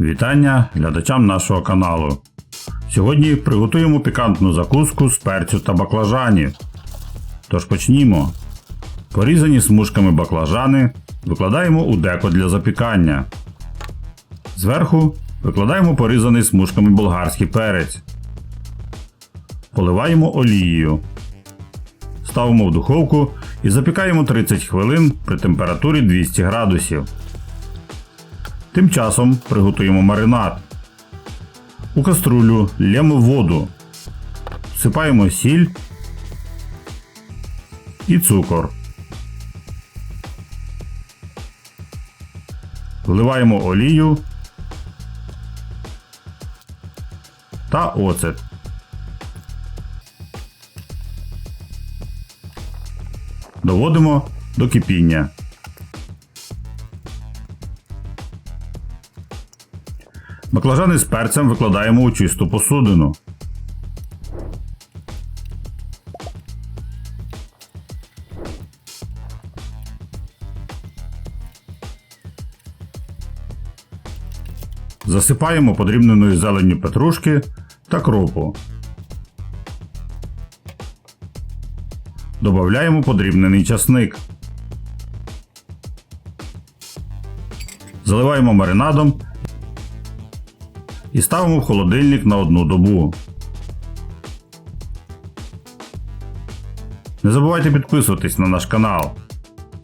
Вітання глядачам нашого каналу. Сьогодні приготуємо пікантну закуску з перцю та баклажанів. Тож почнімо. Порізані смужками баклажани викладаємо у деко для запікання. Зверху викладаємо порізаний смужками болгарський перець. Поливаємо олією. Ставимо в духовку і запікаємо 30 хвилин при температурі 200 градусів. Тим часом приготуємо маринад. У каструлю лємо воду. Всипаємо сіль і цукор. Вливаємо олію та оцет. Доводимо до кипіння. Баклажани з перцем викладаємо у чисту посудину. Засипаємо подрібненою зеленню петрушки та кропу. Добавляємо подрібнений часник. Заливаємо маринадом і ставимо в холодильник на одну добу. Не забувайте підписуватись на наш канал,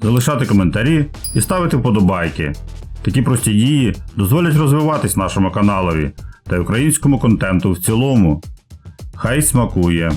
залишати коментарі і ставити вподобайки. Такі прості дії дозволять розвиватись нашому каналові та українському контенту в цілому. Хай смакує!